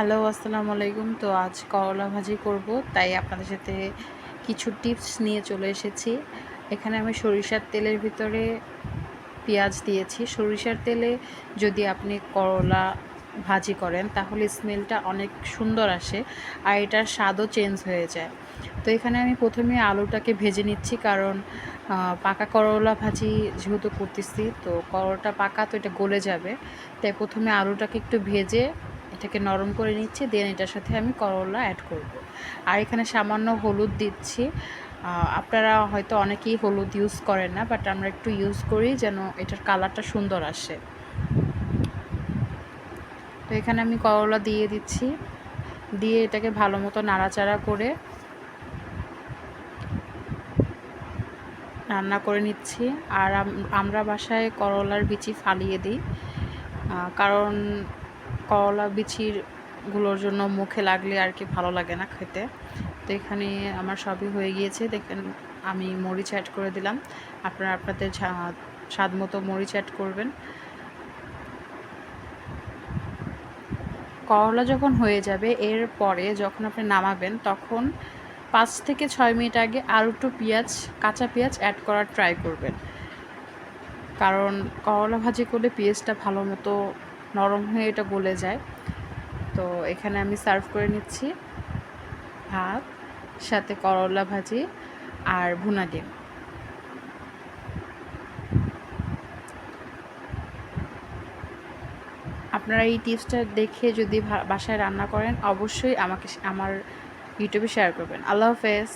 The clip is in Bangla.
হ্যালো, আসসালামু আলাইকুম। তো আজ করলা ভাজি করব, তাই আপনাদের সাথে কিছু টিপস নিয়ে চলে এসেছি। এখানে আমি সরিষার তেলের ভিতরে পেঁয়াজ দিয়েছি। সরিষার তেলে যদি আপনি করলা ভাজি করেন, তাহলে স্মেলটা অনেক সুন্দর আসে আর এটার স্বাদও চেঞ্জ হয়ে যায়। তো এখানে আমি প্রথমে আলুটাকে ভেজে নিচ্ছি, কারণ পাকা করলা ভাজি যেহেতু করতেছি, তো করলাটা পাকা তো এটা গলে যাবে। তাই প্রথমে আলুটাকে একটু ভেজে এটাকে নরম করে নিচ্ছি দেন এটার সাথে আমি করলা অ্যাড করব। আর এখানে সামান্য হলুদ দিচ্ছি। আপনারা হয়তো অনেকেই হলুদ ইউজ করেন না বাট আমরা একটু ইউজ করি যেন এটার কালারটা সুন্দর আসে। তো এখানে আমি করলা দিয়ে দিচ্ছি। দিয়ে এটাকে ভালো মতো নাড়াচাড়া করে রান্না করে নিচ্ছি। আর আম- আমরা বাসায় করলার বিচি ফালিয়ে দিই। কারণ করলা বিচিরগুলোর জন্য মুখে লাগলে আর কি ভালো লাগে না খেতে। তো এখানে আমার সবই হয়ে গিয়েছে। দেখেন, আমি মরিচ অ্যাড করে দিলাম। আপনারা আপনাদের স্বাদ মতো মরিচ অ্যাড করবেন। করলা যখন হয়ে যাবে, এর পরে যখন আপনি নামাবেন, তখন পাঁচ থেকে ছয় মিনিট আগে আর একটু পেঁয়াজ, কাঁচা পেঁয়াজ অ্যাড করার ট্রাই করবেন। কারণ করলা ভাজি করলে পেঁয়াজটা ভালো মতো নরম হয়ে এটা গলে যায়। তো এখানে আমি সার্ভ করে নিচ্ছি ভাত, সাথে করলা ভাজি আর ভুনা ডিম। আপনারা এই টিপসটা দেখে যদি বাসায় রান্না করেন, অবশ্যই আমাকে আমার ইউটিউবে শেয়ার করবেন। আল্লাহ হাফেজ।